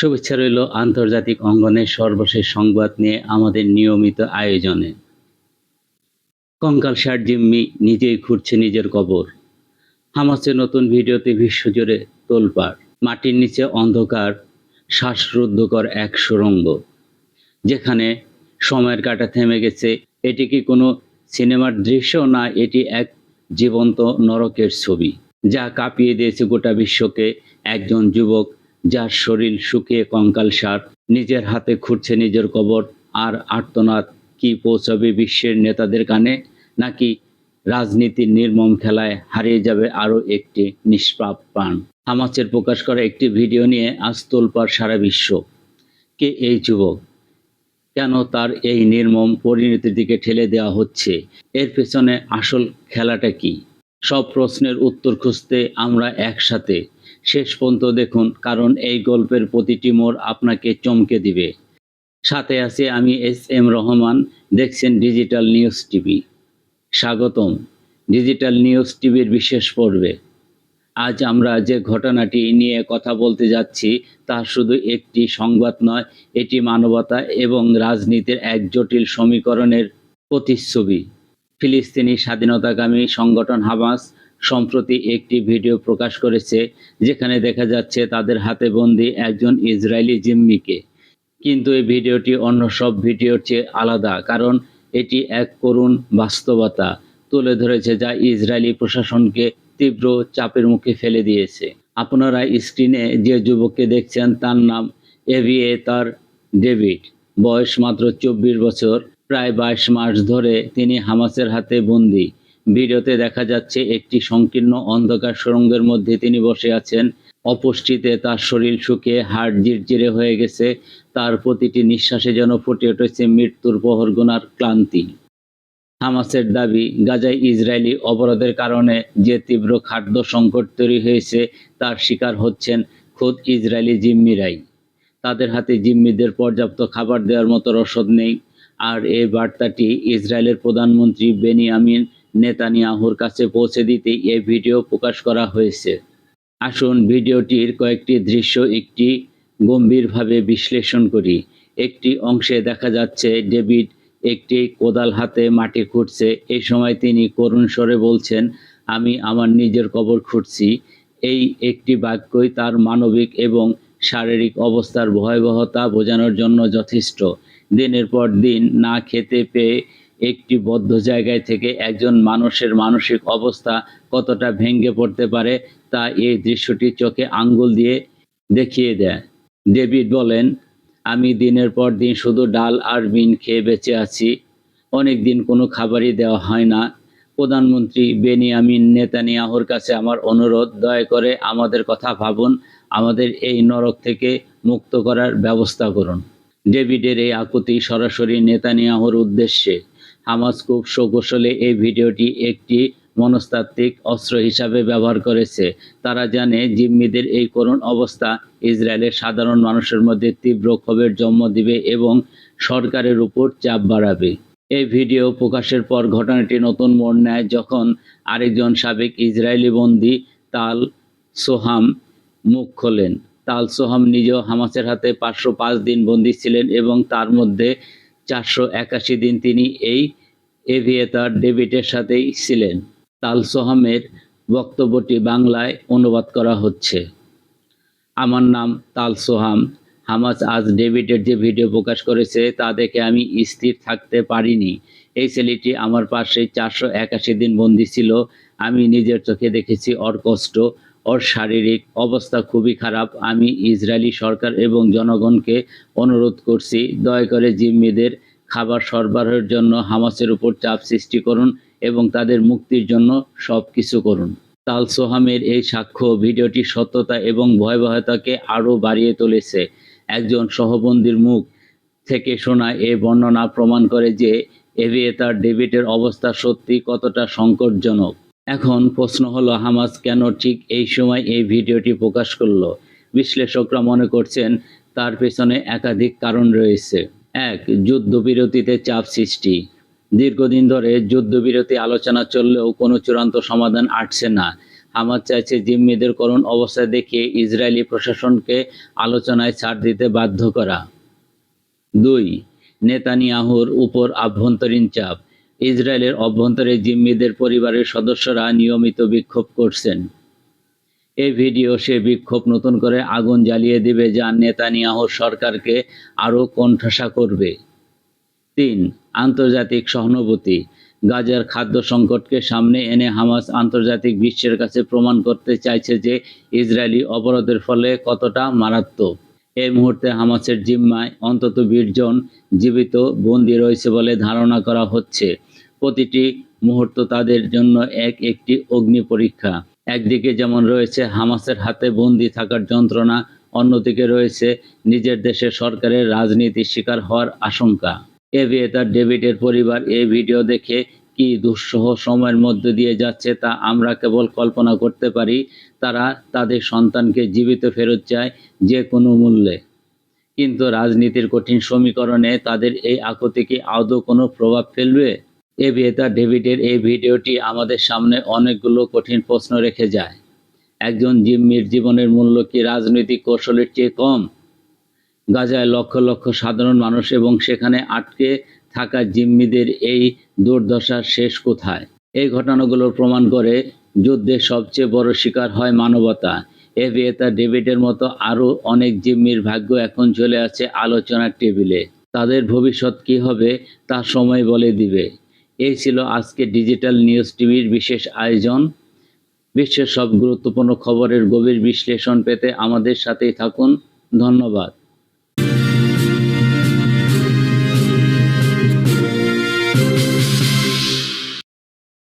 শুভেচ্ছা রইল আন্তর্জাতিক অঙ্গনের সর্বশেষ সংবাদ নিয়ে আমাদের নিয়মিত আয়োজনে। কঙ্কাল ষাট জিম্মি নিজেই খুঁড়ছে নিজের কবর। হামাসের নতুন ভিডিওতে বিশ্বজুড়ে তোলপাড়। মাটির নিচে অন্ধকার, শ্বাসরুদ্ধকর এক সুড়ঙ্গ যেখানে সময়ের কাটা থেমে গেছে, এটি কি কোনো সিনেমার দৃশ্য না এটি এক জীবন্ত নরকের ছবি? যা কাঁপিয়ে দিয়েছে গোটা বিশ্বকে একজন যুবক যার শরীর শুকিয়ে কঙ্কাল সার, নিজের হাতে খুঁড়ছে নিজের কবর, আর আর্তনাদ কি পৌঁছাবে বিশ্বের নেতাদের কানে? নাকি রাজনীতির নির্মম খেলায় হারিয়ে যাবে আরও একটি নিষ্পাপ প্রাণ? হামাসের প্রকাশ করা একটি ভিডিও নিয়ে আজ তোলপাড় সারা বিশ্ব। কে এই যুবক? কেন তার এই নির্মম পরিণতির দিকে ঠেলে দেওয়া হচ্ছে? এর পেছনে আসল খেলাটা কি? সব প্রশ্নের উত্তর খুঁজতে আমরা একসাথে শেষ পর্যন্ত দেখুন, কারণ এই গল্পের প্রতিটি মোড় আপনাকে চমকে দিবে। সাথে আছে আমি এস এম রহমান, দেখছেন ডিজিটাল নিউজ টিভি। স্বাগতম। ডিজিটাল নিউজ টিভির বিশেষ পর্বে। আজ আমরা যে ঘটনাটি নিয়ে কথা বলতে যাচ্ছি, তা শুধু একটি সংবাদ নয়, এটি মানবতা এবং রাজনীতির এক জটিল সমীকরণের প্রতিচ্ছবি। ফিলিস্তিনি স্বাধীনতাকামী সংগঠন হামাস সম্প্রতি একটি ভিডিও প্রকাশ করেছে, যেখানে দেখা যাচ্ছে তাদের হাতে বন্দি একজন ইসরায়েলি জিম্মিকে। কিন্তু এই ভিডিওটি অন্য সব ভিডিওর চেয়ে আলাদা, কারণ এটি এক করুণ বাস্তবতা তুলে ধরেছে যা ইসরায়েলি প্রশাসনকে তীব্র চাপের মুখে ফেলে দিয়েছে। আপনারা স্ক্রিনে যে যুবককে দেখছেন তার নাম এভিয়েতার ডেভিড। বয়স মাত্র চব্বিশ বছর, প্রায় বাইশ মাস ধরে তিনি হামাসের হাতে বন্দি। ভিডিওতে দেখা যাচ্ছে একটি সংকীর্ণ অন্ধকার সুরঙ্গের মধ্যে তিনি বসে আছেন। অপুষ্টিতে তার শরীর শুকিয়ে হাড় জিরজিরে হয়ে গেছে। তার প্রতিটি নিঃশ্বাসে যেন ফুটে উঠেছে মৃত্যুর প্রহর গোনার ক্লান্তি। হামাসের দাবি, গাজায় ইসরায়েলি অবরোধের কারণে যে তীব্র খাদ্য সংকট তৈরি হয়েছে, তার শিকার হচ্ছেন খোদ ইসরায়েলি জিম্মিরাই। তাদের হাতে জিম্মিদের পর্যাপ্ত খাবার দেওয়ার মতো রসদ নেই। আর এই বার্তাটি ইসরায়েলের প্রধানমন্ত্রী বেনিয়ামিন নেতানিয়াহুর কাছে পৌঁছে দিতে এই ভিডিও প্রকাশ করা হয়েছে। আসুন ভিডিওটির কয়েকটি দৃশ্য একটি গম্ভীরভাবে বিশ্লেষণ করি। একটি অংশে দেখা যাচ্ছে, ডেভিড একটি কোদাল হাতে মাটি খুঁড়ছে। এই সময় তিনি করুণ স্বরে বলছেন, আমি আমার নিজের কবর খুঁড়ছি। এই একটি বাক্যই তার মানবিক এবং শারীরিক অবস্থার ভয়াবহতা বোঝানোর জন্য যথেষ্ট। দিনের পর দিন না খেতে পেয়ে একটি বদ্ধ জায়গায় থেকে একজন মানুষের মানসিক অবস্থা কতটা ভেঙে পড়তে পারে তা এই দৃশ্যটি চোখে আঙ্গুল দিয়ে দেখিয়ে দেয়। ডেভিড বলেন, আমি দিনের পর দিন শুধু ডাল আর বিন খেয়ে বেঁচে আছি। অনেক দিন কোনো খাবারই দেওয়া হয় না। প্রধানমন্ত্রী বেনিয়ামিন নেতানিয়াহুর কাছে আমার অনুরোধ, দয়া করে আমাদের কথা ভাবুন। আমাদের এই নরক থেকে মুক্ত করার ব্যবস্থা করুন। ডেভিডের এই আকুতি সরাসরি নেতানিয়াহুর উদ্দেশ্যে। হামাস খুব সকৌশলে এই ভিডিওটি একটি মনস্তাত্ত্বিক অস্ত্র হিসাবে ব্যবহার করেছে। তারা জানে জিম্মিদের এই করুণ অবস্থা ইসরায়েলের সাধারণ মানুষের মধ্যে তীব্র ক্ষোভের জন্ম দিবে এবং সরকারের উপর চাপ বাড়াবে। এই ভিডিও প্রকাশের পর ঘটনাটি নতুন মোড় নেয় যখন আরেকজন সাবেক ইসরায়েলি বন্দী তাল সোহাম মুখ খোলেন। তাল সোহাম নিজেও হামাসের হাতে পাঁচশো পাঁচ দিন বন্দী ছিলেন এবং তার মধ্যে চারশো একাশি দিন তিনি এই এভিয়েতার ডেভিডের সাথেই ছিলেন। তাল সোহামের বক্তব্যটি বাংলায় অনুবাদ করা হচ্ছে। আমার নাম তাল সোহাম হামাস আজ ডেভিডের যে ভিডিও প্রকাশ করেছে তা দেখে আমি স্থির থাকতে পারিনি। এই ছেলেটি আমার পাশে চারশো একাশি দিন বন্দি ছিল। আমি নিজের চোখে দেখেছি ওর কষ্ট। ওর শারীরিক অবস্থা খুবই খারাপ। আমি ইসরায়েলি সরকার এবং জনগণকে অনুরোধ করছি, দয়া করে জিম্মিদের খাবার সরবরাহের জন্য হামাসের উপর চাপ সৃষ্টি করুন এবং তাদের মুক্তির জন্য সব কিছু করুন। তাল সোহামের এই সাক্ষ্য ভিডিওটি সত্যতা এবং ভয়াবহতাকে আরও বাড়িয়ে তুলেছে। একজন সহবন্দির মুখ থেকে শোনা এ বর্ণনা প্রমাণ করে যে এভিয়েতার ডেভিডের অবস্থা সত্যি কতটা সংকটজনক। এখন প্রশ্ন হলো, হামাস কেন ঠিক এই সময় এই ভিডিওটি প্রকাশ করল? বিশ্লেষকরা মনে করছেন, তার পেছনে একাধিক কারণ রয়েছে। এক, যুদ্ধবিরতিতে চাপ সৃষ্টি। দীর্ঘদিন ধরে যুদ্ধবিরতি আলোচনা চললেও কোনো চূড়ান্ত সমাধান আসছে না। হামাস চাইছে জিম্মিদের করুণ অবস্থা দেখিয়ে ইসরায়েলি প্রশাসনকে আলোচনায় ছাড় দিতে বাধ্য করা। দুই, নেতানিয়াহুর উপর আভ্যন্তরীণ চাপ। ইসরায়েলের অভ্যন্তরে জিম্মিদের পরিবারের সদস্যরা নিয়মিত বিক্ষোভ করছেন। এই ভিডিও সে বিক্ষোভ নতুন করে আগুন জ্বালিয়ে দিবে যা নেতানিয়াহ সরকারকে আরও কোণঠাসা করবে। তিন, আন্তর্জাতিক সহানুভূতি। গাজার খাদ্য সংকটকে সামনে এনে হামাস আন্তর্জাতিক বিশ্বের কাছে প্রমাণ করতে চাইছে যে ইসরায়েলি অবরোধের ফলে কতটা মারাত্মক। এই মুহূর্তে হামাসের জিম্মায় অন্তত বিশ জন জীবিত বন্দী রয়েছে বলে ধারণা করা হচ্ছে। প্রতিটি মুহূর্ত তাদের জন্য এক একটি অগ্নি পরীক্ষা। একদিকে যেমন রয়েছে হামাসের হাতে বন্দি থাকার যন্ত্রণা, অন্যদিকে রয়েছে নিজের দেশের সরকারের রাজনীতির শিকার হওয়ার আশঙ্কা। এভিয়েটার ডেভিডের পরিবার এই ভিডিও দেখে কি দুঃসহ সময়ের মধ্য দিয়ে যাচ্ছে তা আমরা কেবল কল্পনা করতে পারি। তারা তাদের সন্তানকে জীবিত ফেরত চায় যে কোনো মূল্যে। কিন্তু রাজনীতির কঠিন সমীকরণে তাদের এই আকুতি কি আদৌ কোনো প্রভাব ফেলবে? এভিয়েটার ডেভিডের এই ভিডিওটি আমাদের সামনে অনেকগুলো কঠিন প্রশ্ন রেখে যায়। একজন জিম্মির জীবনের মূল্য কি রাজনৈতিক কৌশলের চেয়ে কম? গাজায় লক্ষ লক্ষ সাধারণ মানুষ এবং সেখানে আটকে থাকা জিম্মিদের এই দুর্দশার শেষ কোথায়? এই ঘটনাগুলো প্রমাণ করে যুদ্ধের সবচেয়ে বড় শিকার হয় মানবতা। এভিয়েতা ডেভিডের মতো আরও অনেক জিম্মির ভাগ্য এখন চলে আছে আলোচনার টেবিলে। তাদের ভবিষ্যৎ কি হবে তা সময় বলে দিবে। এই ছিল আজকে ডিজিটাল নিউজ টিভির বিশেষ আয়োজন। বিশ্বের সব গুরুত্বপূর্ণ খবরের গভীর বিশ্লেষণ পেতে আমাদের সাথেই থাকুন। ধন্যবাদ।